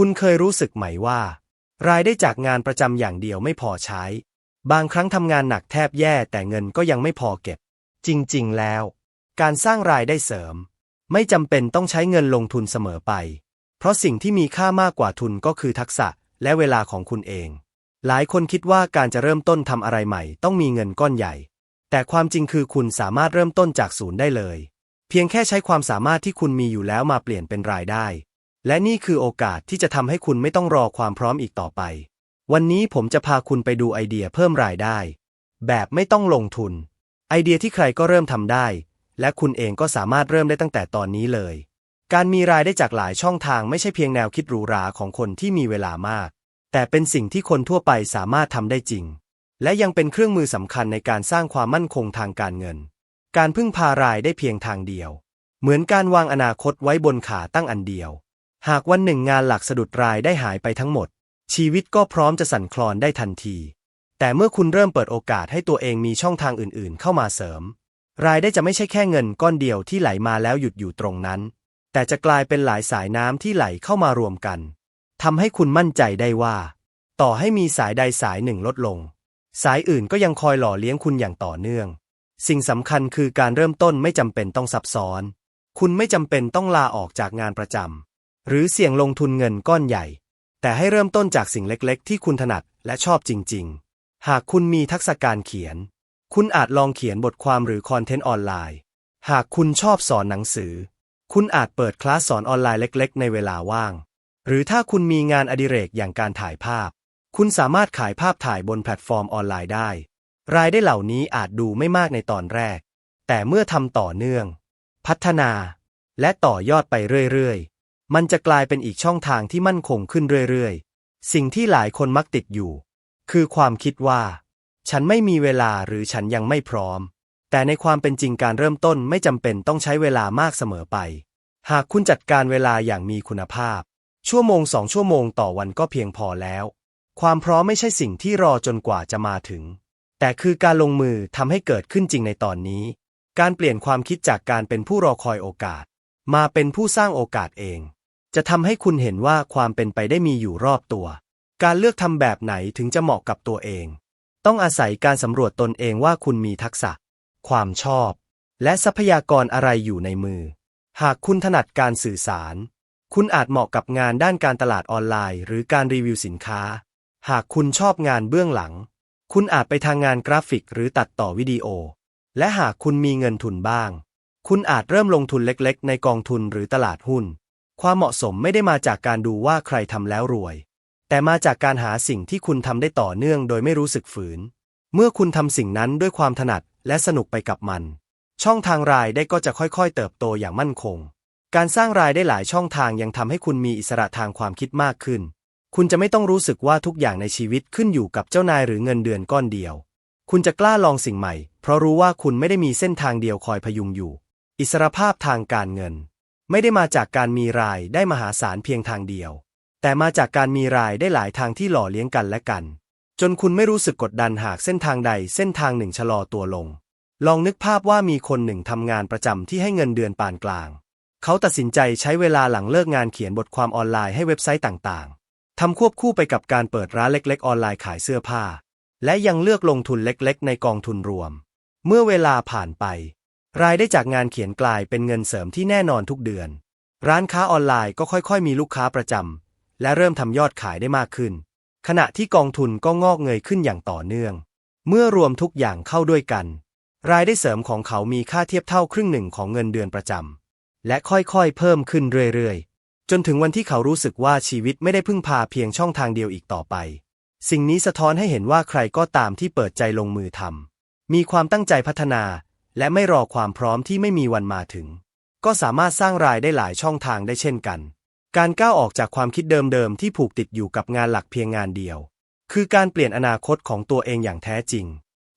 คุณเคยรู้สึกไหมว่า รายได้จากงานประจำอย่างเดียวไม่พอใช้ บางครั้งทำงานหนักแทบแย่แต่เงินก็ยังไม่พอเก็บ จริง ๆ แล้ว การสร้างรายได้เสริม ไม่จำเป็นต้องใช้เงินลงทุนเสมอไป เพราะสิ่งที่มีค่ามากกว่าทุนก็คือทักษะและเวลาของคุณเอง หลายคนคิดว่าการจะเริ่มต้นทำอะไรใหม่ ต้องมีเงินก้อนใหญ่ แต่ความจริงคือคุณสามารถเริ่มต้นจากศูนย์ได้เลย เพียงแค่ใช้ความสามารถที่คุณมีอยู่แล้วมาเปลี่ยนเป็นรายได้ และนี่คือโอกาสที่จะทำให้คุณไม่ต้องรอความพร้อมอีกต่อไป วันนี้ผมจะพาคุณไปดูไอเดียเพิ่มรายได้ แบบไม่ต้องลงทุน ไอเดียที่ใครก็เริ่มทำได้ และคุณเองก็สามารถเริ่มได้ตั้งแต่ตอนนี้เลย การมีรายได้จากหลายช่องทางไม่ใช่เพียงแนวคิดหรูหราของคนที่มีเวลามาก แต่เป็นสิ่งที่คนทั่วไปสามารถทำได้จริง และยังเป็นเครื่องมือสำคัญในการสร้างความมั่นคงทางการเงิน การพึ่งพารายได้เพียงทางเดียว เหมือนการวางอนาคตไว้บนขาตั้งอันเดียว หากวันหนึ่งงานหลักสะดุดรายได้หายไปทั้งหมด ชีวิตก็พร้อมจะสั่นคลอนได้ทันที แต่เมื่อคุณเริ่มเปิดโอกาสให้ตัวเองมีช่องทางอื่นๆ เข้ามาเสริม รายได้จะไม่ใช่แค่เงินก้อนเดียวที่ไหลมาแล้วหยุดอยู่ตรงนั้น แต่จะกลายเป็นหลายสายน้ำที่ไหลเข้ามารวมกันทำให้คุณมั่นใจได้ว่า ต่อให้มีสายใดสายหนึ่งลดลง สายอื่นก็ยังคอยหล่อเลี้ยงคุณอย่างต่อเนื่อง สิ่งสำคัญคือการเริ่มต้นไม่จำเป็นต้องซับซ้อน คุณไม่จำเป็นต้องลาออกจากงานประจำ หรือเสี่ยงลงทุนเงินก้อนใหญ่ แต่ให้เริ่มต้นจากสิ่งเล็กๆ ที่คุณถนัดและชอบจริง ๆ หากคุณมีทักษะการเขียน คุณอาจลองเขียนบทความหรือคอนเทนต์ออนไลน์ หากคุณชอบสอนหนังสือ คุณอาจเปิดคลาสสอนออนไลน์เล็ก ๆ ในเวลาว่าง หรือถ้าคุณมีงานอดิเรกอย่างการถ่ายภาพ คุณสามารถขายภาพถ่ายบนแพลตฟอร์มออนไลน์ได้ รายได้เหล่านี้อาจดูไม่มากในตอนแรก แต่เมื่อทำต่อเนื่อง พัฒนา และต่อยอดไปเรื่อยๆ มันจะกลายเป็นอีกช่องทางที่มั่นคงขึ้นเรื่อยๆ สิ่งที่หลายคนมักติดอยู่ คือความคิดว่า ฉันไม่มีเวลาหรือฉันยังไม่พร้อม แต่ในความเป็นจริงการเริ่มต้นไม่จำเป็นต้องใช้เวลามากเสมอไป หากคุณจัดการเวลาอย่างมีคุณภาพ ชั่วโมงสองชั่วโมงต่อวันก็เพียงพอแล้ว ความพร้อมไม่ใช่สิ่งที่รอจนกว่าจะมาถึง แต่คือการลงมือทำให้เกิดขึ้นจริงในตอนนี้ การเปลี่ยนความคิดจากการเป็นผู้รอคอยโอกาส มาเป็นผู้สร้างโอกาสเอง จะทำให้คุณเห็นว่าความเป็นไปได้มีอยู่รอบตัว การเลือกทำแบบไหนถึงจะเหมาะกับตัวเอง ต้องอาศัยการสำรวจตนเองว่าคุณมีทักษะ ความชอบ และทรัพยากรอะไรอยู่ในมือ หากคุณถนัดการสื่อสาร คุณอาจเหมาะกับงานด้านการตลาดออนไลน์ หรือการรีวิวสินค้า หากคุณชอบงานเบื้องหลัง คุณอาจไปทางงานกราฟิกหรือตัดต่อวิดีโอ และหากคุณมีเงินทุนบ้าง คุณอาจเริ่มลงทุนเล็กๆ ในกองทุนหรือตลาดหุ้น ความเหมาะสมไม่ได้มาจากการดูว่าใครทำแล้วรวย แต่มาจากการหาสิ่งที่คุณทำได้ต่อเนื่องโดยไม่รู้สึกฝืน เมื่อคุณทำสิ่งนั้นด้วยความถนัดและสนุกไปกับมัน ช่องทางรายได้ก็จะค่อยๆ เติบโตอย่างมั่นคง การสร้างรายได้หลายช่องทางยังทำให้คุณมีอิสระทางความคิดมากขึ้น คุณจะไม่ต้องรู้สึกว่าทุกอย่างในชีวิตขึ้นอยู่กับเจ้านายหรือเงินเดือนก้อนเดียว คุณจะกล้าลองสิ่งใหม่ เพราะรู้ว่าคุณไม่ได้มีเส้นทางเดียวคอยพยุงอยู่ อิสรภาพทางการเงิน ไม่ได้มาจากการมีรายได้มหาศาลเพียงทางเดียว แต่มาจากการมีรายได้หลายทางที่หล่อเลี้ยงกันและกัน จนคุณไม่รู้สึกกดดันหากเส้นทางใดเส้นทางหนึ่งชะลอตัวลง ลองนึกภาพว่ามีคนหนึ่งทำงานประจำที่ให้เงินเดือนปานกลาง เขาตัดสินใจใช้เวลาหลังเลิกงานเขียนบทความออนไลน์ให้เว็บไซต์ต่างๆทำควบคู่ไปกับการเปิดร้านเล็ก ๆ ออนไลน์ขายเสื้อผ้า และยังเลือกลงทุนเล็ก ๆ ในกองทุนรวม เมื่อเวลาผ่านไป รายได้จากงานเขียนกลายเป็นเงินเสริมที่แน่นอนทุกเดือน ร้านค้าออนไลน์ก็ค่อยๆ มีลูกค้าประจำ และเริ่มทำยอดขายได้มากขึ้น ขณะที่กองทุนก็งอกเงยขึ้นอย่างต่อเนื่อง เมื่อรวมทุกอย่างเข้าด้วยกัน รายได้เสริมของเขามีค่าเทียบเท่าครึ่งหนึ่งของเงินเดือนประจำ และค่อยๆ เพิ่มขึ้นเรื่อยๆ จนถึงวันที่เขารู้สึกว่าชีวิตไม่ได้พึ่งพาเพียงช่องทางเดียวอีกต่อไป สิ่งนี้สะท้อนให้เห็นว่าใครก็ตามที่เปิดใจลงมือทำมีความตั้งใจพัฒนา และไม่รอความพร้อมที่ไม่มีวันมาถึง ก็สามารถสร้างรายได้หลายช่องทางได้เช่นกัน การก้าวออกจากความคิดเดิมๆที่ผูกติดอยู่กับงานหลักเพียงงานเดียว คือการเปลี่ยนอนาคตของตัวเองอย่างแท้จริง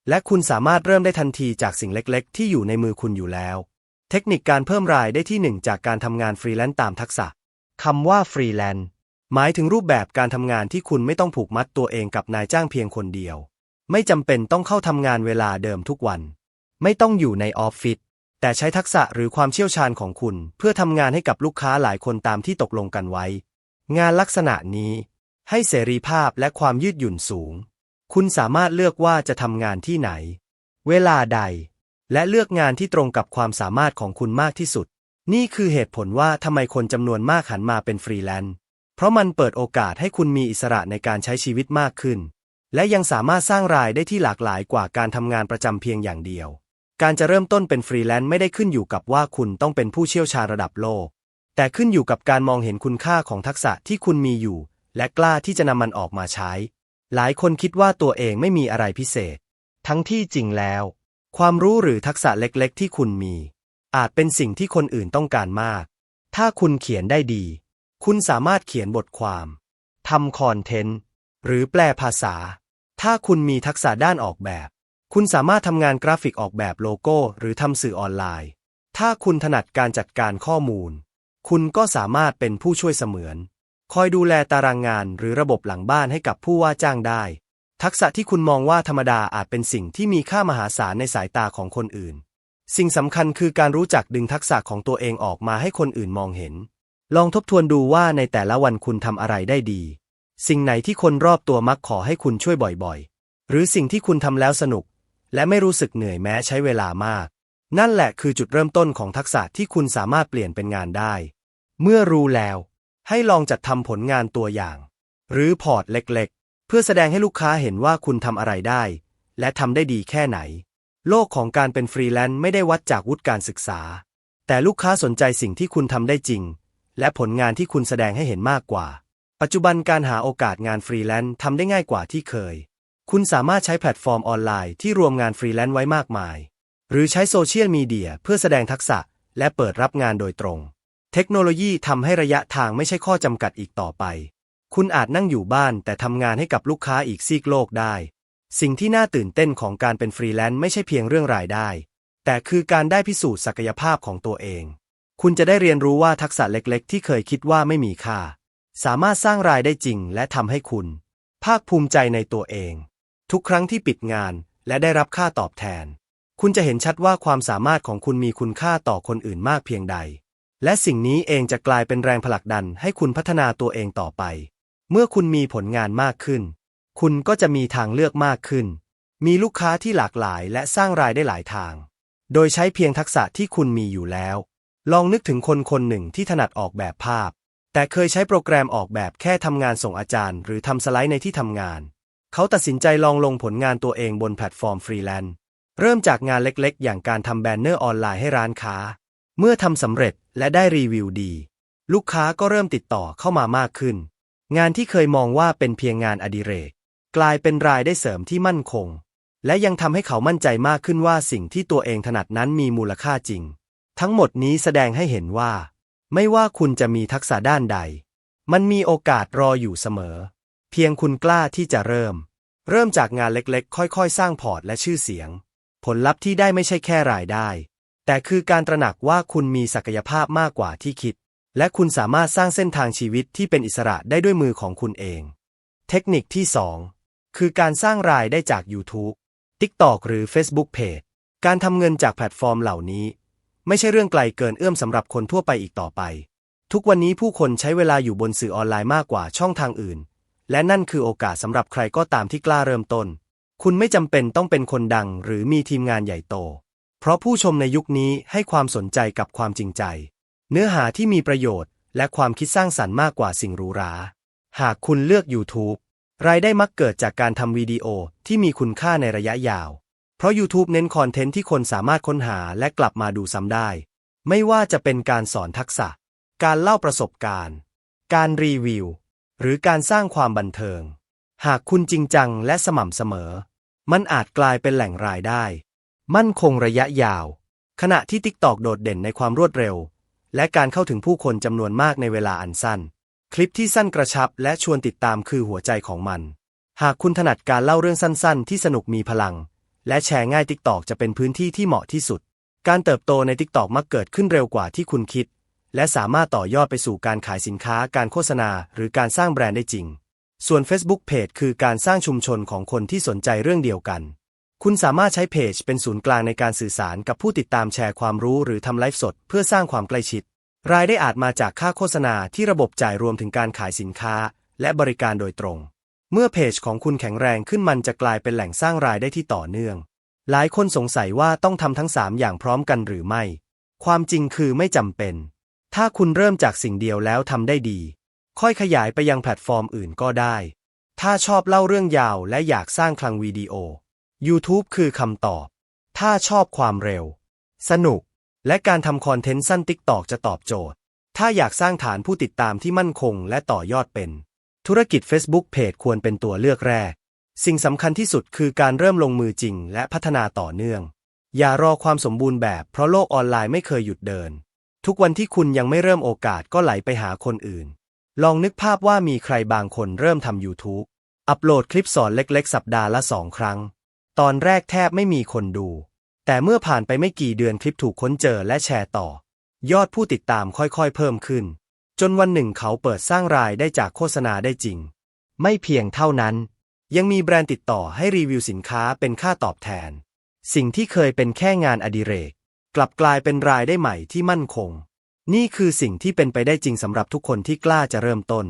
และคุณสามารถเริ่มได้ทันทีจากสิ่งเล็กๆ ที่อยู่ในมือคุณอยู่แล้ว เทคนิคการเพิ่มรายได้ที่หนึ่งจากการทำงานฟรีแลนซ์ตามทักษะคำว่าฟรีแลนซ์หมายถึงรูปแบบการทำงานที่คุณไม่ต้องผูกมัดตัวเองกับนายจ้างเพียงคนเดียว ไม่จำเป็นต้องเข้าทำงานเวลาเดิมทุกวัน ไม่ต้องอยู่ในออฟฟิศแต่ใช้ทักษะหรือความเชี่ยวชาญของคุณ เพื่อทำงานให้กับลูกค้าหลายคนตามที่ตกลงกันไว้ งานลักษณะนี้ ให้เสรีภาพและความยืดหยุ่นสูง คุณสามารถเลือกว่าจะทำงานที่ไหน เวลาใด และเลือกงานที่ตรงกับความสามารถของคุณมากที่สุด นี่คือเหตุผลว่าทำไมคนจำนวนมากหันมาเป็นฟรีแลนซ์เพราะมันเปิดโอกาสให้คุณมีอิสระในการใช้ชีวิตมากขึ้น และยังสามารถสร้างรายได้ที่หลากหลายกว่าการทำงานประจำเพียงอย่างเดียว การจะเริ่มต้นเป็นฟรีแลนซ์ไม่ได้ขึ้นอยู่กับว่าคุณต้องเป็นผู้เชี่ยวชาญระดับโลก แต่ขึ้นอยู่กับการมองเห็นคุณค่าของทักษะที่คุณมีอยู่ และกล้าที่จะนำมันออกมาใช้ หลายคนคิดว่าตัวเองไม่มีอะไรพิเศษ ทั้งที่จริงแล้ว ความรู้หรือทักษะเล็กๆ ที่คุณมี อาจเป็นสิ่งที่คนอื่นต้องการมาก ถ้าคุณเขียนได้ดี คุณสามารถเขียนบทความทำคอนเทนต์หรือแปลภาษา ถ้าคุณมีทักษะด้านออกแบบ คุณสามารถทำงานกราฟิกออกแบบโลโก้หรือทำสื่อออนไลน์ ถ้าคุณถนัดการจัดการข้อมูล คุณก็สามารถเป็นผู้ช่วยเสมือน คอยดูแลตารางงานหรือระบบหลังบ้านให้กับผู้ว่าจ้างได้ ทักษะที่คุณมองว่าธรรมดาอาจเป็นสิ่งที่มีค่ามหาศาลในสายตาของคนอื่น สิ่งสำคัญคือการรู้จักดึงทักษะของตัวเองออกมาให้คนอื่นมองเห็น ลองทบทวนดูว่าในแต่ละวันคุณทำอะไรได้ดี สิ่งไหนที่คนรอบตัวมักขอให้คุณช่วยบ่อยๆ หรือสิ่งที่คุณทำแล้วสนุก และไม่รู้สึกเหนื่อยแม้ใช้เวลามาก นั่นแหละคือจุดเริ่มต้นของทักษะที่คุณสามารถเปลี่ยนเป็นงานได้ เมื่อรู้แล้ว ให้ลองจัดทำผลงานตัวอย่าง หรือพอร์ตเล็กๆ เพื่อแสดงให้ลูกค้าเห็นว่าคุณทำอะไรได้ และทำได้ดีแค่ไหน โลกของการเป็นฟรีแลนซ์ไม่ได้วัดจากวุฒิการศึกษา แต่ลูกค้าสนใจสิ่งที่คุณทำได้จริง และผลงานที่คุณแสดงให้เห็นมากกว่า ปัจจุบันการหาโอกาสงานฟรีแลนซ์ทำได้ง่ายกว่าที่เคย คุณสามารถใช้แพลตฟอร์มออนไลน์ที่รวมงานฟรีแลนซ์ไว้มากมาย หรือใช้โซเชียลมีเดียเพื่อแสดงทักษะ และเปิดรับงานโดยตรง เทคโนโลยีทำให้ระยะทางไม่ใช่ข้อจำกัดอีกต่อไป คุณอาจนั่งอยู่บ้านแต่ทำงานให้กับลูกค้าอีกซีกโลกได้ สิ่งที่น่าตื่นเต้นของการเป็นฟรีแลนซ์ไม่ใช่เพียงเรื่องรายได้ แต่คือการได้พิสูจน์ศักยภาพของตัวเอง คุณจะได้เรียนรู้ว่าทักษะเล็ก ๆ ที่เคยคิดว่าไม่มีค่า สามารถสร้างรายได้จริง และทำให้คุณ ภาคภูมิใจในตัวเอง ทุกครั้งที่ปิดงานและได้รับค่าตอบแทน คุณจะเห็นชัดว่าความสามารถของคุณมีคุณค่าต่อคนอื่นมากเพียงใด และสิ่งนี้เองจะกลายเป็นแรงผลักดันให้คุณพัฒนาตัวเองต่อไป เมื่อคุณมีผลงานมากขึ้น คุณก็จะมีทางเลือกมากขึ้น มีลูกค้าที่หลากหลายและสร้างรายได้หลายทาง โดยใช้เพียงทักษะที่คุณมีอยู่แล้ว ลองนึกถึงคนคนหนึ่งที่ถนัดออกแบบภาพ แต่เคยใช้โปรแกรมออกแบบแค่ทำงานส่งอาจารย์ หรือทำสไลด์ในที่ทำงาน เขาตัดสินใจลองลงผลงานตัวเองบนแพลตฟอร์มฟรีแลนซ์เริ่มจากงานเล็กๆ อย่างการทำแบนเนอร์ออนไลน์ให้ร้านค้า เมื่อทำสำเร็จและได้รีวิวดี ลูกค้าก็เริ่มติดต่อเข้ามามากขึ้น งานที่เคยมองว่าเป็นเพียงงานอดิเรก กลายเป็นรายได้เสริมที่มั่นคง และยังทำให้เขามั่นใจมากขึ้นว่าสิ่งที่ตัวเองถนัดนั้นมีมูลค่าจริง ทั้งหมดนี้แสดงให้เห็นว่า ไม่ว่าคุณจะมีทักษะด้านใด มันมีโอกาสรออยู่เสมอ เพียงคุณกล้าที่จะเริ่ม เริ่มจากงานเล็กๆ ค่อยๆ สร้างพอร์ตและชื่อเสียง ผลลัพธ์ที่ได้ไม่ใช่แค่รายได้ แต่คือการตระหนักว่าคุณมีศักยภาพมากกว่าที่คิด และคุณสามารถสร้างเส้นทางชีวิตที่เป็นอิสระได้ด้วยมือของคุณเอง เทคนิคที่ 2 คือการสร้างรายได้จาก YouTube TikTok หรือ Facebook Page การทำเงินจากแพลตฟอร์มเหล่านี้ ไม่ใช่เรื่องไกลเกินเอื้อมสำหรับคนทั่วไปอีกต่อไป ทุกวันนี้ผู้คนใช้เวลาอยู่บนสื่อออนไลน์มากกว่าช่องทางอื่น และนั่นคือโอกาสสำหรับใครก็ตามที่กล้าเริ่มต้น คุณไม่จำเป็นต้องเป็นคนดังหรือมีทีมงานใหญ่โต เพราะผู้ชมในยุคนี้ให้ความสนใจกับความจริงใจ เนื้อหาที่มีประโยชน์ และความคิดสร้างสรรค์มากกว่าสิ่งหรูหรา หากคุณเลือก YouTube รายได้มักเกิดจากการทำวิดีโอที่มีคุณค่าในระยะยาว เพราะ YouTube เน้นคอนเทนต์ที่คนสามารถค้นหาและกลับมาดูซ้ำได้ ไม่ว่าจะเป็นการสอนทักษะ การเล่าประสบการณ์ การรีวิว หรือการสร้างความบันเทิง หากคุณจริงจังและสม่ำเสมอ มันอาจกลายเป็นแหล่งรายได้ มั่นคงระยะยาว ขณะที่ TikTok โดดเด่นในความรวดเร็ว และการเข้าถึงผู้คนจำนวนมากในเวลาอันสั้น คลิปที่สั้นกระชับและชวนติดตามคือหัวใจของมัน หากคุณถนัดการเล่าเรื่องสั้นๆ ที่สนุกมีพลัง และแชร์ง่าย TikTok จะเป็นพื้นที่ที่เหมาะที่สุด การเติบโตใน TikTok มักเกิดขึ้นเร็วกว่าที่คุณคิด และสามารถต่อยอดไปสู่การขายสินค้าการโฆษณา หรือการสร้างแบรนด์ได้จริง ส่วน Facebook Page คือการสร้างชุมชนของคนที่สนใจเรื่องเดียวกัน คุณสามารถใช้เพจเป็นศูนย์กลางในการสื่อสารกับผู้ติดตามแชร์ความรู้หรือทำไลฟ์สด เพื่อสร้างความใกล้ชิด รายได้อาจมาจากค่าโฆษณาที่ระบบจ่ายรวมถึงการขายสินค้า และบริการโดยตรง เมื่อเพจของคุณแข็งแรงขึ้นมันจะกลายเป็นแหล่งสร้างรายได้ที่ต่อเนื่อง หลายคนสงสัยว่าต้องทำทั้ง 3 อย่างพร้อมกันหรือไม่ ความจริงคือไม่จำเป็น ถ้าคุณเริ่มจากสิ่งเดียวแล้วทำได้ดี ค่อยขยายไปยังแพลตฟอร์มอื่นก็ได้ ถ้าชอบเล่าเรื่องยาวและอยากสร้างคลังวิดีโอ YouTube คือคำตอบ ถ้าชอบความเร็ว สนุก และการทำคอนเทนต์สั้น TikTok จะตอบโจทย์ ถ้าอยากสร้างฐานผู้ติดตามที่มั่นคงและต่อยอดเป็น ธุรกิจ Facebook Page ควรเป็นตัวเลือกแรก สิ่งสำคัญที่สุดคือการเริ่มลงมือจริงและพัฒนาต่อเนื่อง อย่ารอความสมบูรณ์แบบเพราะโลกออนไลน์ไม่เคยหยุดเดิน ทุกวันที่คุณยังไม่เริ่มโอกาสก็ไหลไปหาคนอื่น ลองนึกภาพว่ามีใครบางคนเริ่มทำ YouTube อัปโหลดคลิปสอนเล็กๆ สัปดาห์ละสองครั้ง ตอนแรกแทบไม่มีคนดู แต่เมื่อผ่านไปไม่กี่เดือนคลิปถูกค้นเจอและแชร์ต่อ ยอดผู้ติดตามค่อยๆ เพิ่มขึ้น จนวันหนึ่งเขาเปิดสร้างรายได้จากโฆษณาได้จริง ไม่เพียงเท่านั้น ยังมีแบรนด์ติดต่อให้รีวิวสินค้าเป็นค่าตอบแทน สิ่งที่เคยเป็นแค่งานอดิเรกก ลับกลายเป็นรายได้ใหม่ที่มั่นคง นี่คือสิ่งที่เป็นไปได้จริงสำหรับทุกคนที่กล้าจะเริ่มต้น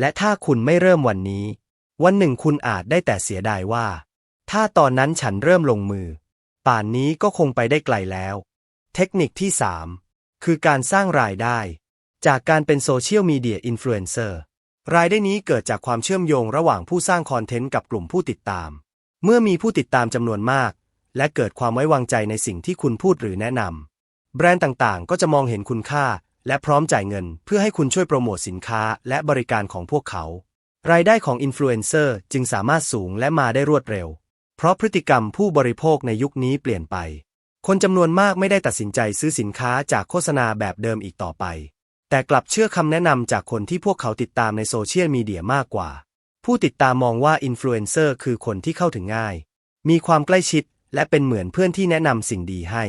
และถ้าคุณไม่เริ่มวันนี้ วันหนึ่งคุณอาจได้แต่เสียดายว่า ถ้าตอนนั้นฉันเริ่มลงมือ ป่านนี้ก็คงไปได้ไกลแล้ว เทคนิคที่ 3 คือการสร้างรายได้ จากการเป็นโซเชียลมีเดียอินฟลูเอนเซอร์รายได้นี้เกิดจากความเชื่อมโยงระหว่างผู้สร้างคอนเทนต์กับกลุ่มผู้ติดตาม เมื่อมีผู้ติดตามจำนวนมาก และเกิดความไว้วางใจในสิ่งที่คุณพูดหรือแนะนำแบรนด์ต่างๆ ก็จะมองเห็นคุณค่า และพร้อมจ่ายเงิน เพื่อให้คุณช่วยโปรโมทสินค้าและบริการของพวกเขา รายได้ของอินฟลูเอนเซอร์จึงสามารถสูงและมาได้รวดเร็ว เพราะพฤติกรรมผู้บริโภคในยุคนี้เปลี่ยนไป คนจำนวนมากไม่ได้ตัดสินใจซื้อสินค้าจากโฆษณาแบบเดิมอีกต่อไป แต่กลับเชื่อคำแนะนำจากคนที่พวกเขาติดตามในโซเชียลมีเดียมากกว่า ผู้ติดตามมองว่าอินฟลูเอนเซอร์คือคนที่เข้าถึงง่าย มีความใกล้ชิด และเป็นเหมือนเพื่อนที่แนะนำสิ่งดีให้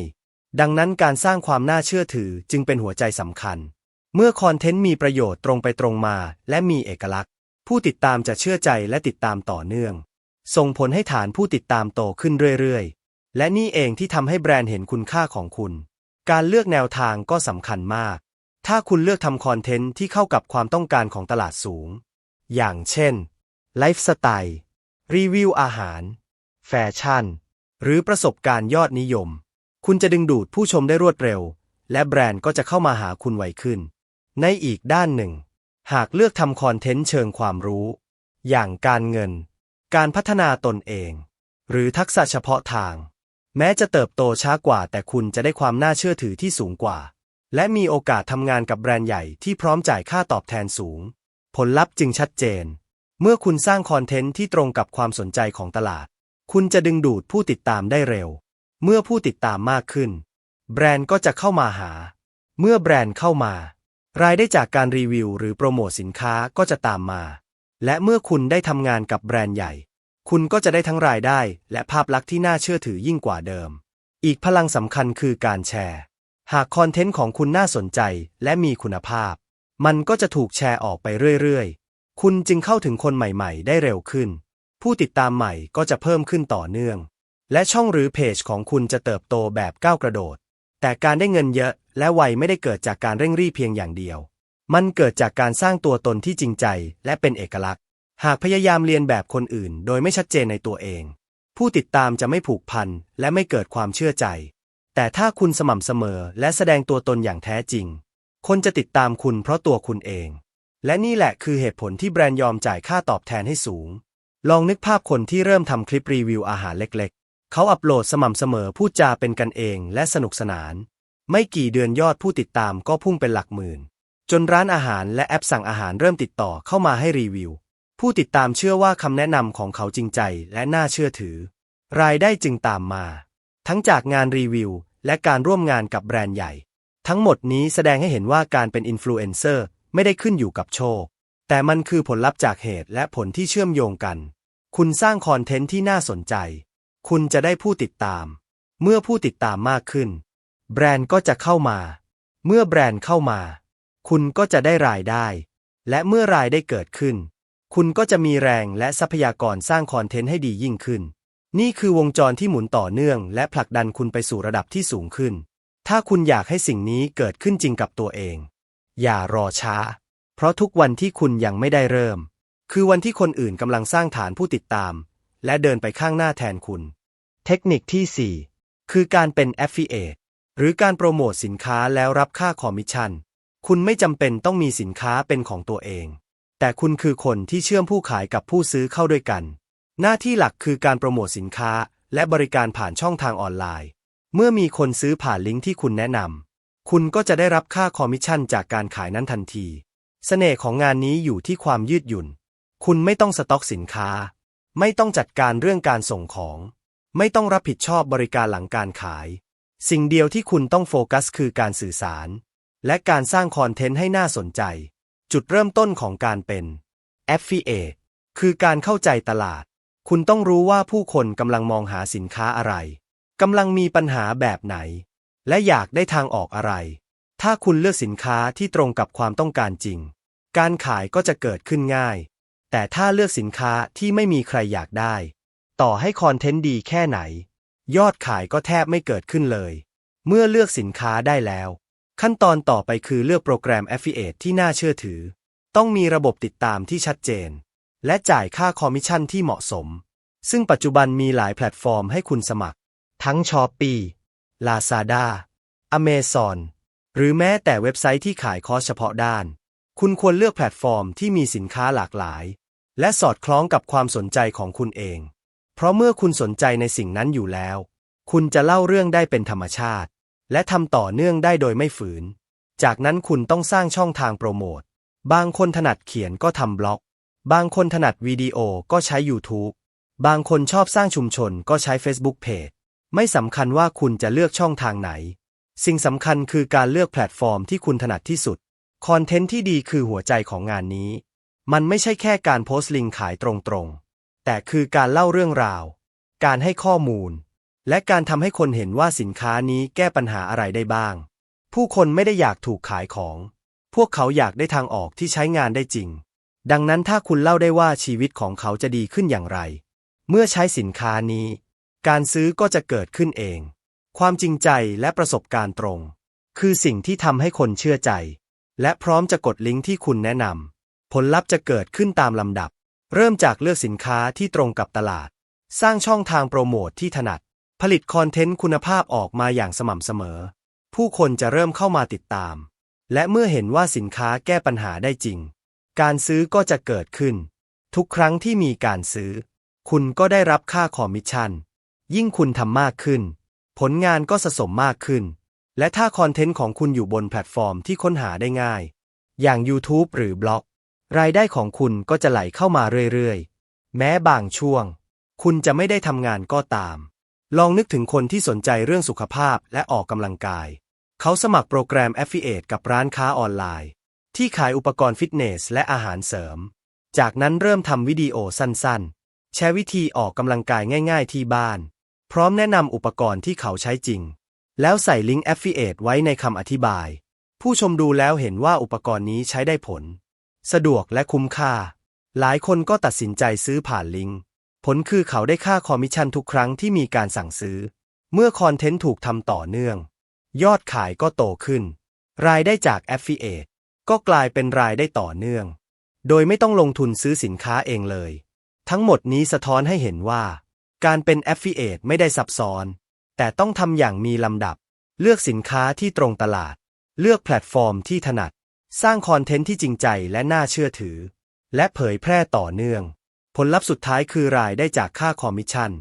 ดังนั้นการสร้างความน่าเชื่อถือจึงเป็นหัวใจสำคัญ เมื่อคอนเทนต์มีประโยชน์ตรงไปตรงมา และมีเอกลักษณ์ ผู้ติดตามจะเชื่อใจและติดตามต่อเนื่อง ส่งผลให้ฐานผู้ติดตามโตขึ้นเรื่อยๆ และนี่เองที่ทำให้แบรนด์เห็นคุณค่าของคุณ การเลือกแนวทางก็สำคัญมาก ถ้าคุณเลือกทำคอนเทนต์ที่เข้ากับความต้องการของตลาดสูง อย่างเช่น ไลฟ์สไตล์ รีวิวอาหาร แฟชั่น หรือประสบการณ์ยอดนิยม คุณจะดึงดูดผู้ชมได้รวดเร็ว และแบรนด์ก็จะเข้ามาหาคุณไวขึ้น ในอีกด้านหนึ่ง หากเลือกทำคอนเทนต์เชิงความรู้ อย่างการเงิน การพัฒนาตนเอง หรือทักษะเฉพาะทาง แม้จะเติบโตช้ากว่าแต่คุณจะได้ความน่าเชื่อถือที่สูงกว่า และมีโอกาสทำงานกับแบรนด์ใหญ่ที่พร้อมจ่ายค่าตอบแทนสูง ผลลัพธ์จึงชัดเจน เมื่อคุณสร้างคอนเทนต์ที่ตรงกับความสนใจของตลาด คุณจะดึงดูดผู้ติดตามได้เร็ว เมื่อผู้ติดตามมากขึ้น แบรนด์ก็จะเข้ามาหา เมื่อแบรนด์เข้ามา รายได้จากการรีวิวหรือโปรโมทสินค้าก็จะตามมา และเมื่อคุณได้ทำงานกับแบรนด์ใหญ่ คุณก็จะได้ทั้งรายได้ และภาพลักษณ์ที่น่าเชื่อถือยิ่งกว่าเดิม อีกพลังสำคัญคือการแชร์ หากคอนเทนต์ของคุณน่าสนใจและมีคุณภาพ มันก็จะถูกแชร์ออกไปเรื่อยๆ คุณจึงเข้าถึงคนใหม่ ๆ ได้เร็วขึ้น ผู้ติดตามใหม่ก็จะเพิ่มขึ้นต่อเนื่อง และช่องหรือเพจของคุณจะเติบโตแบบก้าวกระโดด แต่การได้เงินเยอะและไวไม่ได้เกิดจากการเร่งรีบเพียงอย่างเดียว มันเกิดจากการสร้างตัวตนที่จริงใจและเป็นเอกลักษณ์ หากพยายามเรียนแบบคนอื่น โดยไม่ชัดเจนในตัวเอง ผู้ติดตามจะไม่ผูกพันและไม่เกิดความเชื่อใจ แต่ถ้าคุณสม่ำเสมอและแสดงตัวตนอย่างแท้จริง คนจะติดตามคุณเพราะตัวคุณเอง และนี่แหละคือเหตุผลที่แบรนด์ยอมจ่ายค่าตอบแทนให้สูง ลองนึกภาพคนที่เริ่มทำคลิปรีวิวอาหารเล็กๆ เขาอัปโหลดสม่ำเสมอพูดจาเป็นกันเองและสนุกสนาน ไม่กี่เดือนยอดผู้ติดตามก็พุ่งเป็นหลักหมื่น จนร้านอาหารและแอปสั่งอาหารเริ่มติดต่อเข้ามาให้รีวิว ผู้ติดตามเชื่อว่าคำแนะนำของเขาจริงใจและน่าเชื่อถือ รายได้จึงตามมา ทั้งจากงานรีวิว และการร่วมงานกับแบรนด์ใหญ่ ทั้งหมดนี้แสดงให้เห็นว่าการเป็นอินฟลูเอนเซอร์ไม่ได้ขึ้นอยู่กับโชค แต่มันคือผลลัพธ์จากเหตุและผลที่เชื่อมโยงกัน คุณสร้างคอนเทนต์ที่น่าสนใจ คุณจะได้ผู้ติดตาม เมื่อผู้ติดตามมากขึ้น แบรนด์ก็จะเข้ามา เมื่อแบรนด์เข้ามา คุณก็จะได้รายได้ และเมื่อรายได้เกิดขึ้น คุณก็จะมีแรงและทรัพยากรสร้างคอนเทนต์ให้ดียิ่งขึ้น นี่คือวงจรที่หมุนต่อเนื่อง และผลักดันคุณไปสู่ระดับที่สูงขึ้น ถ้าคุณอยากให้สิ่งนี้เกิดขึ้นจริงกับตัวเอง อย่ารอช้า เพราะทุกวันที่คุณยังไม่ได้เริ่ม คือวันที่คนอื่นกำลังสร้างฐานผู้ติดตาม และเดินไปข้างหน้าแทนคุณ เทคนิคที่ 4 คือการเป็น Affiliate หรือการโปรโมทสินค้าแล้วรับค่าคอมมิชชั่น คุณไม่จำเป็นต้องมีสินค้าเป็นของตัวเอง แต่คุณคือคนที่เชื่อมผู้ขายกับผู้ซื้อเข้าด้วยกัน หน้าที่หลักคือการโปรโมทสินค้าและบริการผ่านช่องทางออนไลน์ เมื่อมีคนซื้อผ่านลิงก์ที่คุณแนะนำ คุณก็จะได้รับค่าคอมมิชชั่นจากการขายนั้นทันที เสน่ห์ของงานนี้อยู่ที่ความยืดหยุ่น คุณไม่ต้องสต็อกสินค้า ไม่ต้องจัดการเรื่องการส่งของ ไม่ต้องรับผิดชอบบริการหลังการขาย สิ่งเดียวที่คุณต้องโฟกัสคือการสื่อสาร และการสร้างคอนเทนต์ให้น่าสนใจ จุดเริ่มต้นของการเป็น Affiliate คือการเข้าใจตลาด คุณต้องรู้ว่าผู้คนกำลังมองหาสินค้าอะไร กำลังมีปัญหาแบบไหน และอยากได้ทางออกอะไร ถ้าคุณเลือกสินค้าที่ตรงกับความต้องการจริง การขายก็จะเกิดขึ้นง่าย แต่ถ้าเลือกสินค้าที่ไม่มีใครอยากได้ ต่อให้คอนเทนต์ดีแค่ไหน ยอดขายก็แทบไม่เกิดขึ้นเลย เมื่อเลือกสินค้าได้แล้ว ขั้นตอนต่อไปคือเลือกโปรแกรม Affiliate ที่น่าเชื่อถือ ต้องมีระบบติดตามที่ชัดเจน และจ่ายค่าคอมมิชชั่นที่เหมาะสม ซึ่งปัจจุบันมีหลายแพลตฟอร์มให้คุณสมัคร ทั้ง Shopee Lazada Amazon หรือแม้แต่เว็บไซต์ที่ขายคอร์สเฉพาะด้าน คุณควรเลือกแพลตฟอร์มที่มีสินค้าหลากหลาย และสอดคล้องกับความสนใจของคุณเอง เพราะเมื่อคุณสนใจในสิ่งนั้นอยู่แล้ว คุณจะเล่าเรื่องได้เป็นธรรมชาติ และทำต่อเนื่องได้โดยไม่ฝืน จากนั้นคุณต้องสร้างช่องทางโปรโมท บางคนถนัดเขียนก็ทำบล็อก บางคนถนัดวิดีโอก็ใช้ YouTube บางคนชอบสร้างชุมชนก็ใช้ Facebook Page ไม่สำคัญว่าคุณจะเลือกช่องทางไหน สิ่งสำคัญคือการเลือกแพลตฟอร์มที่คุณถนัดที่สุด คอนเทนต์ที่ดีคือหัวใจของงานนี้ มันไม่ใช่แค่การโพสต์ลิงก์ขายตรงๆ แต่คือการเล่าเรื่องราว การให้ข้อมูล และการทำให้คนเห็นว่าสินค้านี้แก้ปัญหาอะไรได้บ้าง ผู้คนไม่ได้อยากถูกขายของ พวกเขาอยากได้ทางออกที่ใช้งานได้จริง ดังนั้นถ้าคุณเล่าได้ว่าชีวิตของเขาจะดีขึ้นอย่างไร เมื่อใช้สินค้านี้ การซื้อก็จะเกิดขึ้นเอง ความจริงใจและประสบการณ์ตรง คือสิ่งที่ทำให้คนเชื่อใจ และพร้อมจะกดลิงก์ที่คุณแนะนำผลลัพธ์จะเกิดขึ้นตามลำดับ เริ่มจากเลือกสินค้าที่ตรงกับตลาด สร้างช่องทางโปรโมทที่ถนัด ผลิตคอนเทนต์คุณภาพออกมาอย่างสม่ำเสมอ ผู้คนจะเริ่มเข้ามาติดตาม และเมื่อเห็นว่าสินค้าแก้ปัญหาได้จริง การซื้อก็จะเกิดขึ้น ทุกครั้งที่มีการซื้อ คุณก็ได้รับค่าคอมมิชชั่น ยิ่งคุณทำมากขึ้น ผลงานก็สะสมมากขึ้น และถ้าคอนเทนต์ของคุณอยู่บนแพลตฟอร์มที่ค้นหาได้ง่าย อย่าง YouTube หรือบล็อก รายได้ของคุณก็จะไหลเข้ามาเรื่อยๆ แม้บางช่วง คุณจะไม่ได้ทำงานก็ตาม ลองนึกถึงคนที่สนใจเรื่องสุขภาพและออกกำลังกาย เขาสมัครโปรแกรม Affiliate กับร้านค้าออนไลน์ ที่ขายอุปกรณ์ฟิตเนสและอาหารเสริม จากนั้นเริ่มทำวิดีโอสั้นๆ แชร์วิธีออกกำลังกายง่าย ๆ ที่บ้าน พร้อมแนะนำอุปกรณ์ที่เขาใช้จริง แล้วใส่ลิงก์ Affiliate ไว้ในคำอธิบาย ผู้ชมดูแล้วเห็นว่าอุปกรณ์นี้ใช้ได้ผล สะดวกและคุ้มค่า หลายคนก็ตัดสินใจซื้อผ่านลิงก์ ผลคือเขาได้ค่าคอมมิชชั่นทุกครั้งที่มีการสั่งซื้อ เมื่อคอนเทนต์ถูกทำต่อเนื่อง ยอดขายก็โตขึ้น รายได้จาก Affiliate ก็กลายเป็นรายได้ต่อเนื่อง โดยไม่ต้องลงทุนซื้อสินค้าเองเลย ทั้งหมดนี้สะท้อนให้เห็นว่า การเป็น Affiliate ไม่ได้ซับซ้อน แต่ต้องทำอย่างมีลำดับ เลือกสินค้าที่ตรงตลาด เลือกแพลตฟอร์มที่ถนัด สร้างคอนเทนต์ที่จริงใจและน่าเชื่อถือ และเผยแพร่ต่อเนื่อง ผลลัพธ์สุดท้ายคือรายได้จากค่าคอมมิชชั่น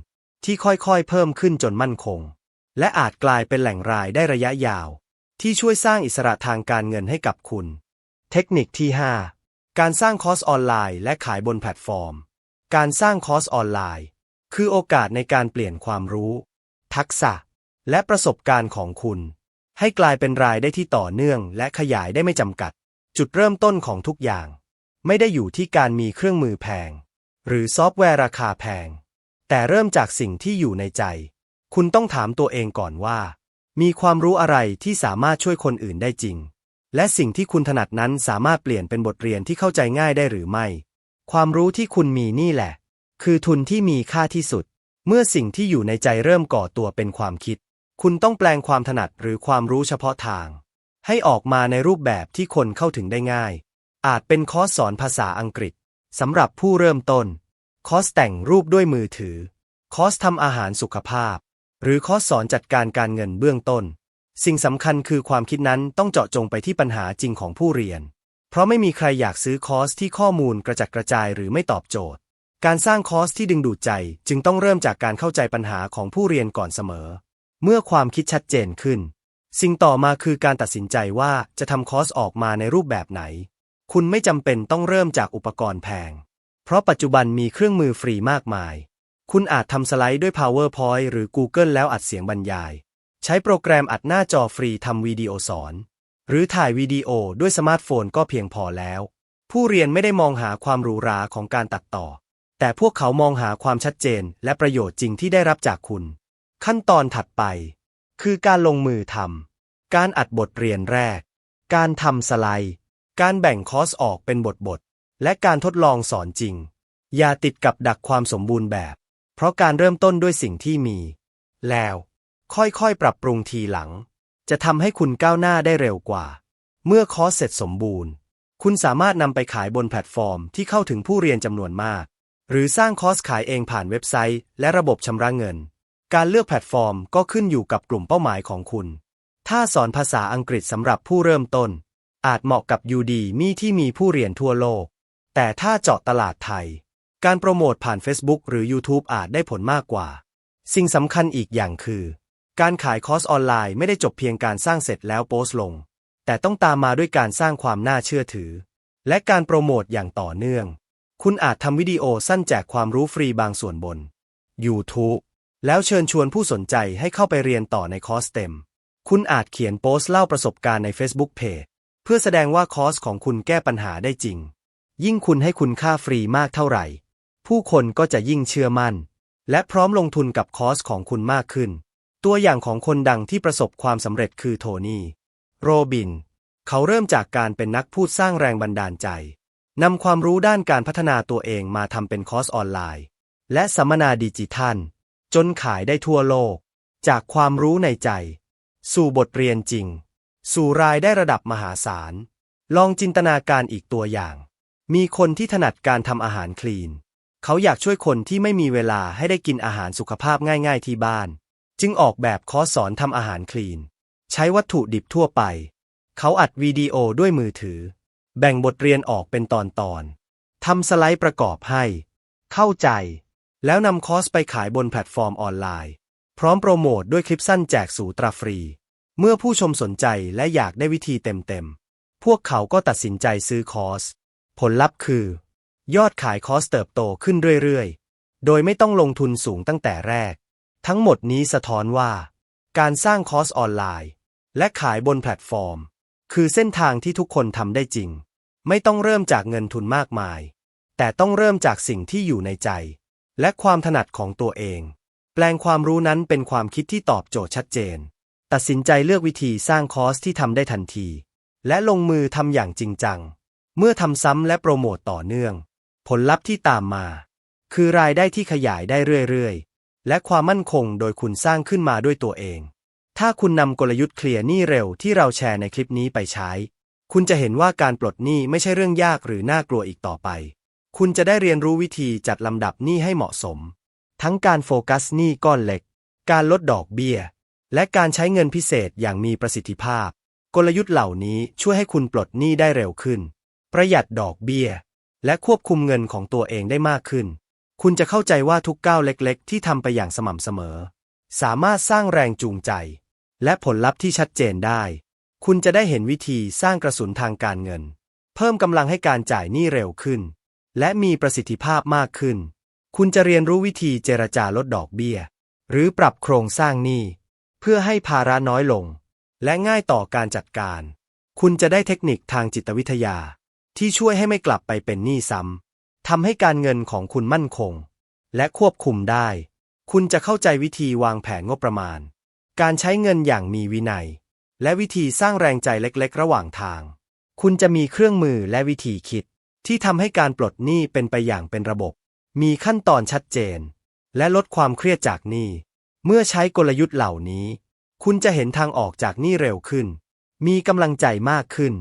ที่ค่อยๆ เพิ่มขึ้นจนมั่นคง และอาจกลายเป็นแหล่งรายได้ระยะยาว ที่ช่วยสร้างอิสระทางการเงินให้กับคุณ เทคนิคที่ 5 การสร้างคอร์สออนไลน์และขายบนแพลตฟอร์ม การสร้างคอร์สออนไลน์ คือโอกาสในการเปลี่ยนความรู้ ทักษะ และประสบการณ์ของคุณ ให้กลายเป็นรายได้ที่ต่อเนื่องและขยายได้ไม่จำกัด จุดเริ่มต้นของทุกอย่าง ไม่ได้อยู่ที่การมีเครื่องมือแพง หรือซอฟต์แวร์ราคาแพง แต่เริ่มจากสิ่งที่อยู่ในใจ คุณต้องถามตัวเองก่อนว่า มีความรู้อะไรที่สามารถช่วยคนอื่นได้จริง และสิ่งที่คุณถนัดนั้นสามารถเปลี่ยนเป็นบทเรียนที่เข้าใจง่ายได้หรือไม่ ความรู้ที่คุณมีนี่แหละ คือทุนที่มีค่าที่สุด เมื่อสิ่งที่อยู่ในใจเริ่มก่อตัวเป็นความคิด คุณต้องแปลงความถนัดหรือความรู้เฉพาะทาง ให้ออกมาในรูปแบบที่คนเข้าถึงได้ง่าย อาจเป็นคอร์สสอนภาษาอังกฤษสำหรับผู้เริ่มต้น คอร์สแต่งรูปด้วยมือถือ คอร์สทำอาหารสุขภาพ หรือคอร์สสอนจัดการการเงินเบื้องต้น สิ่งสำคัญคือความคิดนั้นต้องเจาะจงไปที่ปัญหาจริงของผู้เรียน เพราะไม่มีใครอยากซื้อคอร์สที่ข้อมูลกระจัดกระจายหรือไม่ตอบโจทย์ การสร้างคอร์สที่ดึงดูดใจจึงต้องเริ่มจากการเข้าใจปัญหาของผู้เรียนก่อนเสมอ เมื่อความคิดชัดเจนขึ้น สิ่งต่อมาคือการตัดสินใจว่าจะทำคอร์สออกมาในรูปแบบไหน คุณไม่จำเป็นต้องเริ่มจากอุปกรณ์แพง เพราะปัจจุบันมีเครื่องมือฟรีมากมาย คุณอาจทำสไลด์ด้วย PowerPoint หรือ Google แล้วอัดเสียงบรรยาย ใช้โปรแกรมอัดหน้าจอฟรีทำวิดีโอสอน หรือถ่ายวิดีโอด้วยสมาร์ทโฟนก็เพียงพอแล้ว ผู้เรียนไม่ได้มองหาความหรูหราของการตัดต่อ แต่พวกเขามองหาความชัดเจนและประโยชน์จริงที่ได้รับจากคุณ ขั้นตอนถัดไป คือการลงมือทำการอัดบทเรียนแรก การทำสไลด์ การแบ่งคอร์สออกเป็นบทบท และการทดลองสอนจริง อย่าติดกับดักความสมบูรณ์แบบ เพราะการเริ่มต้นด้วยสิ่งที่มี แล้ว ค่อยๆ ปรับปรุงทีหลัง จะทำให้คุณก้าวหน้าได้เร็วกว่า เมื่อคอร์สเสร็จสมบูรณ์ คุณสามารถนำไปขายบนแพลตฟอร์มที่เข้าถึงผู้เรียนจำนวนมาก หรือสร้างคอร์สขายเองผ่านเว็บไซต์ และระบบชำระเงิน การเลือกแพลตฟอร์มก็ขึ้นอยู่กับกลุ่มเป้าหมายของคุณ ถ้าสอนภาษาอังกฤษสำหรับผู้เริ่มต้น อาจเหมาะกับยูดีมีที่มีผู้เรียนทั่วโลก แต่ถ้าเจาะตลาดไทย การโปรโมทผ่าน Facebook หรือ YouTube อาจได้ผลมากกว่า สิ่งสำคัญอีกอย่างคือ การขายคอร์สออนไลน์ไม่ได้จบเพียงการสร้างเสร็จแล้วโพสต์ลง แต่ต้องตามมาด้วยการสร้างความน่าเชื่อถือ และการโปรโมทอย่างต่อเนื่อง คุณอาจทำวิดีโอสั้นแจกความรู้ฟรีบางส่วนบน YouTube แล้วเชิญชวนผู้สนใจให้เข้าไปเรียนต่อในคอร์สเต็ม คุณอาจเขียนโพสต์เล่าประสบการณ์ใน Facebook Page เพื่อแสดงว่าคอร์สของคุณแก้ปัญหาได้จริง ยิ่งคุณให้คุณค่าฟรีมากเท่าไหร่ ผู้คนก็จะยิ่งเชื่อมั่น และพร้อมลงทุนกับคอร์สของคุณมากขึ้น ตัวอย่างของคนดังที่ประสบความสำเร็จคือโทนี่ โรบิน เขาเริ่มจากการเป็นนักพูดสร้างแรงบันดาลใจ นำความรู้ด้านการพัฒนาตัวเองมาทำเป็นคอร์สออนไลน์ และสัมมนาดิจิทัล จนขายได้ทั่วโลก จากความรู้ในใจ สู่บทเรียนจริง สู่รายได้ระดับมหาศาล ลองจินตนาการอีกตัวอย่าง มีคนที่ถนัดการทำอาหารคลีน เขาอยากช่วยคนที่ไม่มีเวลาให้ได้กินอาหารสุขภาพง่ายๆที่บ้าน จึงออกแบบคอร์สสอนทำอาหารคลีน ใช้วัตถุดิบทั่วไป เขาอัดวิดีโอด้วยมือถือ แบ่งบทเรียนออกเป็นตอนๆทำสไลด์ประกอบให้ เข้าใจ แล้วนำคอร์สไปขายบนแพลตฟอร์มออนไลน์ พร้อมโปรโมทด้วยคลิปสั้นแจกสูตราฟรี เมื่อผู้ชมสนใจและอยากได้วิธีเต็มๆ พวกเขาก็ตัดสินใจซื้อคอร์ส ผลลัพธ์คือ ยอดขายคอร์สเติบโตขึ้นเรื่อยๆ โดยไม่ต้องลงทุนสูงตั้งแต่แรก ทั้งหมดนี้สะท้อนว่า การสร้างคอร์สออนไลน์ และขายบนแพลตฟอร์ม คือเส้นทางที่ทุกคนทำได้จริง ไม่ต้องเริ่มจากเงินทุนมากมาย แต่ต้องเริ่มจากสิ่งที่อยู่ในใจ และความถนัดของตัวเอง แปลงความรู้นั้นเป็นความคิดที่ตอบโจทย์ชัดเจน ตัดสินใจเลือกวิธีสร้างคอร์สที่ทำได้ทันที และลงมือทำอย่างจริงจัง เมื่อทำซ้ำและโปรโมตต่อเนื่อง ผลลัพธ์ที่ตามมา คือรายได้ที่ขยายได้เรื่อยๆ และความมั่นคงโดยคุณสร้างขึ้นมาด้วยตัวเอง ถ้าคุณนำกลยุทธ์เคลียร์หนี้เร็วที่เราแชร์ในคลิปนี้ไปใช้ คุณจะเห็นว่าการปลดหนี้ไม่ใช่เรื่องยากหรือน่ากลัวอีกต่อไป คุณจะได้เรียนรู้วิธีจัดลำดับหนี้ให้เหมาะสม ทั้งการโฟกัสหนี้ก้อนเล็ก การลดดอกเบี้ย และการใช้เงินพิเศษอย่างมีประสิทธิภาพ กลยุทธ์เหล่านี้ช่วยให้คุณปลดหนี้ได้เร็วขึ้น ประหยัดดอกเบี้ย และควบคุมเงินของตัวเองได้มากขึ้น คุณจะเข้าใจว่าทุกก้าวเล็กๆ ที่ทำไปอย่างสม่ำเสมอ สามารถสร้างแรงจูงใจ และผลลัพธ์ที่ชัดเจนได้ คุณจะได้เห็นวิธีสร้างกระสุนทางการเงิน เพิ่มกำลังให้การจ่ายหนี้เร็วขึ้น และมีประสิทธิภาพมากขึ้น คุณจะเรียนรู้วิธีเจรจาลดดอกเบี้ย หรือปรับโครงสร้างหนี้ เพื่อให้ภาระน้อยลง และง่ายต่อการจัดการ คุณจะได้เทคนิคทางจิตวิทยา ที่ช่วยให้ไม่กลับไปเป็นหนี้ซ้ำทำให้การเงินของคุณมั่นคง และควบคุมได้ คุณจะเข้าใจวิธีวางแผนงบประมาณ การใช้เงินอย่างมีวินัย และวิธีสร้างแรงใจเล็กๆ ระหว่างทาง คุณจะมีเครื่องมือและวิธีคิด ที่ทำให้การปลดหนี้เป็นไปอย่างเป็นระบบ มีขั้นตอนชัดเจน และลดความเครียดจากหนี้ เมื่อใช้กลยุทธ์เหล่านี้ คุณจะเห็นทางออกจากหนี้เร็วขึ้น มีกำลังใจมากขึ้น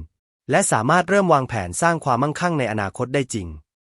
และสามารถเริ่มวางแผนสร้างความมั่งคั่งในอนาคตได้จริง